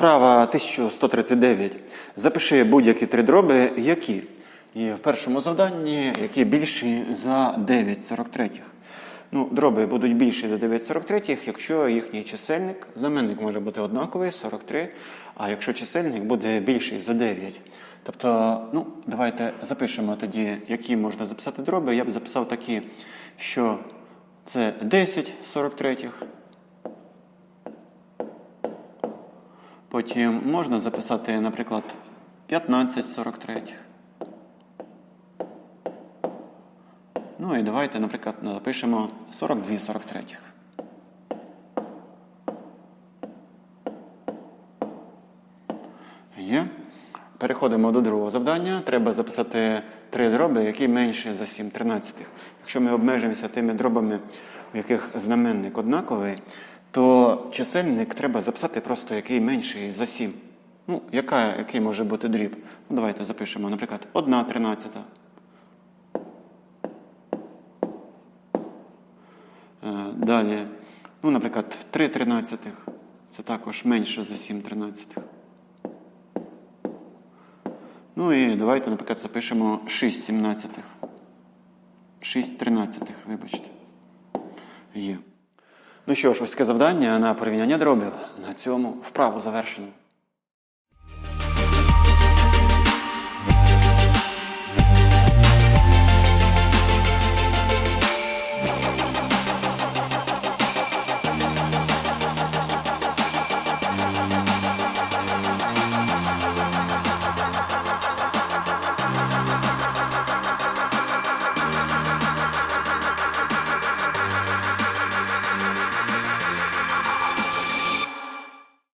Вправа 1139. Запиши будь-які три дроби, які. І в першому завданні, які більші за 9,43. Ну, дроби будуть більші за 9,43, якщо їхній чисельник, знаменник може бути однаковий, 43, а якщо чисельник буде більший за 9. Тобто, ну, давайте запишемо тоді, які можна записати дроби. Я б записав такі, що це 10 43. Потім можна записати, наприклад, 15 43. Ну і давайте, наприклад, напишемо 42 43. Є. Переходимо до другого завдання. Треба записати три дроби, які менші за 7 тринадцятих. Якщо ми обмежимося тими дробами, у яких знаменник однаковий, то чисельник треба записати просто який менший за 7. Ну, яка, який може бути дріб? Ну, давайте запишемо, наприклад, 1 тринадцята. Е, Далі, ну, наприклад, 3 тринадцятих. Це також менше за 7 тринадцятих. Ну і давайте, наприклад, запишемо 6 сімнадцятих. 6 тринадцятих, вибачте. Є. Ну що ж, ось таке завдання на порівняння дробів. На цьому вправу завершено.